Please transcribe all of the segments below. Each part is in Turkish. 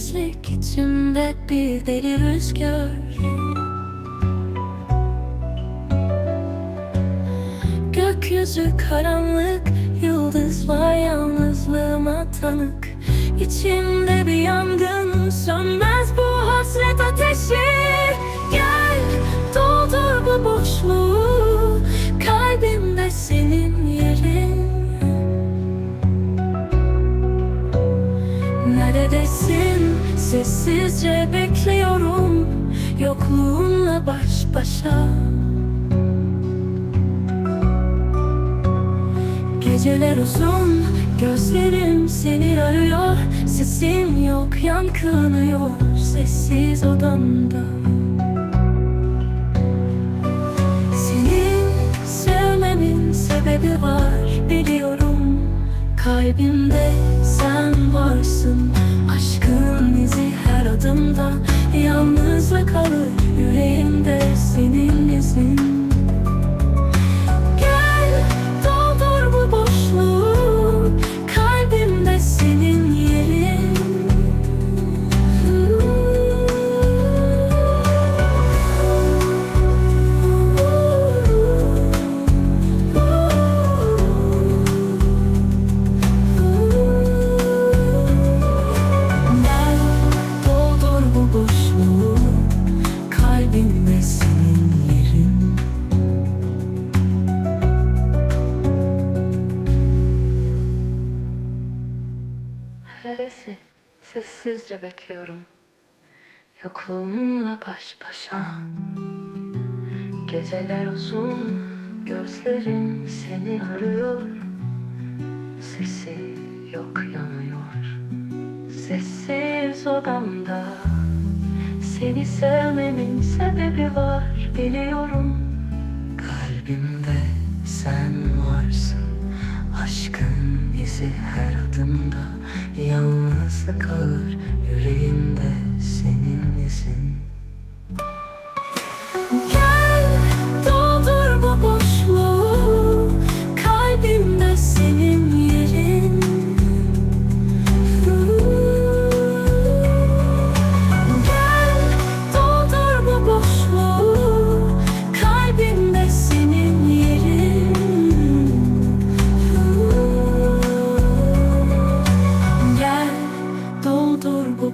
sessizlik içimde bir deli rüzgar. Gökyüzü karanlık Yıldızlar yalnızlığıma tanık. İçimde bir yangın Sönmez bu hasret ateşi Neredesin? Sessizce bekliyorum Yokluğunla baş başa Geceler uzun Gözlerim seni arıyor Sesin yok yankılanıyor Sessiz odamda Senin sevmemin sebebi var Biliyorum Kalbimde sen varsın. Aşkın izi her adımda. Yalnızlık kalır yüreğimde Neredesin? Sessizce bekliyorum. Yokluğumla baş başa. Geceler uzun, gözlerim seni arıyor. Sesi yok yanıyor. Sessiz odamda seni sevmemin sebebi var biliyorum. Kalbimde sen varsın. Aşkın izi her adımda Yalnızlık kalır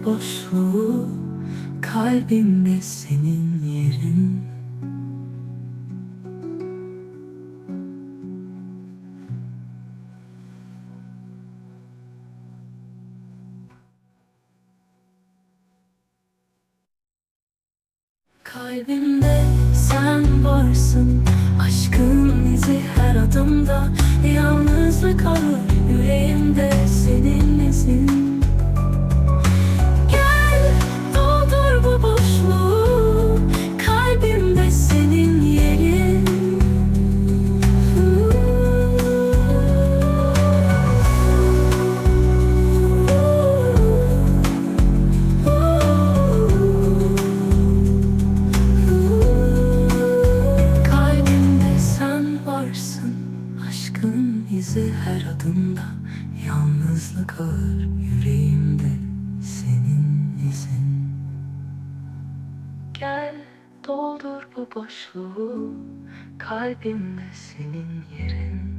boşluğu Kalbimde senin yerin. Kalbimde sen varsın Aşkın izi her adımda. Yalnızlık kalır yüreğimde adımda Yalnızlık ağır yüreğimde Senin izin. Gel doldur bu boşluğu Kalbimde senin yerin